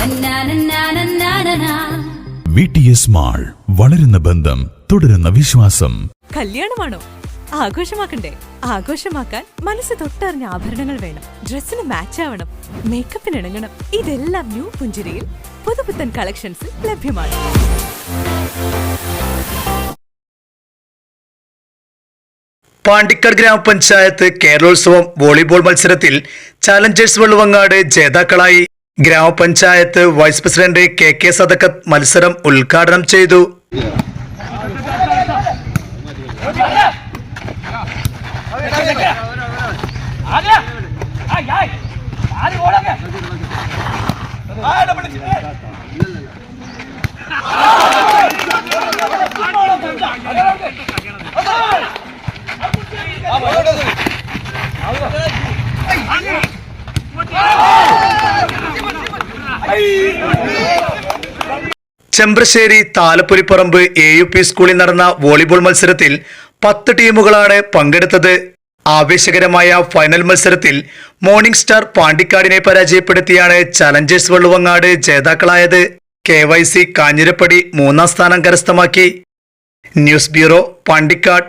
തന്നാനന്നാനന്നാനനാ. V T S mall വളരുന്ന ബന്ധം തുടരുന്ന വിശ്വാസം. കല്യാണമാണോ? ആഘോഷമാക്കണ്ടേ? ആഘോഷമാക്കാൻ മനസ്സ് തൊട്ടറിഞ്ഞ ആഭരണങ്ങൾ വേണം. ഡ്രസ്സിന് മാച്ച് ആവണം. മേക്കപ്പിന് ഇണങ്ങണം. ഇതെല്ലാം ന്യൂ പുഞ്ചിരിയിൽ പുതുപുത്തൻ കളക്ഷൻസിൽ ലഭ്യമാണ്. പാണ്ടിക്കാട് ഗ്രാമപഞ്ചായത്ത് കേരളോത്സവം വോളിബോൾ മത്സരത്തിൽ ചാലഞ്ചേഴ്സ് വെള്ളുവങ്ങാട് ജേതാക്കളായി. ഗ്രാമപഞ്ചായത്ത് vice president K K Sadakkath മത്സരം ഉദ്ഘാടനം ചെയ്തു. Chemprasseri Thalappoliparamba A U P സ്കൂളിൽ നടന്ന വോളിബോൾ മത്സരത്തിൽ പത്ത് ടീമുകളാണ് പങ്കെടുത്തത്. ആവേശകരമായ ഫൈനൽ മത്സരത്തിൽ മോർണിംഗ് സ്റ്റാർ പാണ്ടിക്കാടിനെ പരാജയപ്പെടുത്തിയാണ് ചലഞ്ചേഴ്സ് വള്ളുവങ്ങാട് ജേതാക്കളായത്. കെ വൈ സി കാഞ്ഞിരപ്പടി മൂന്നാം സ്ഥാനം കരസ്ഥമാക്കി. News bureau Pandikkad.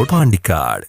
Road Pandikkad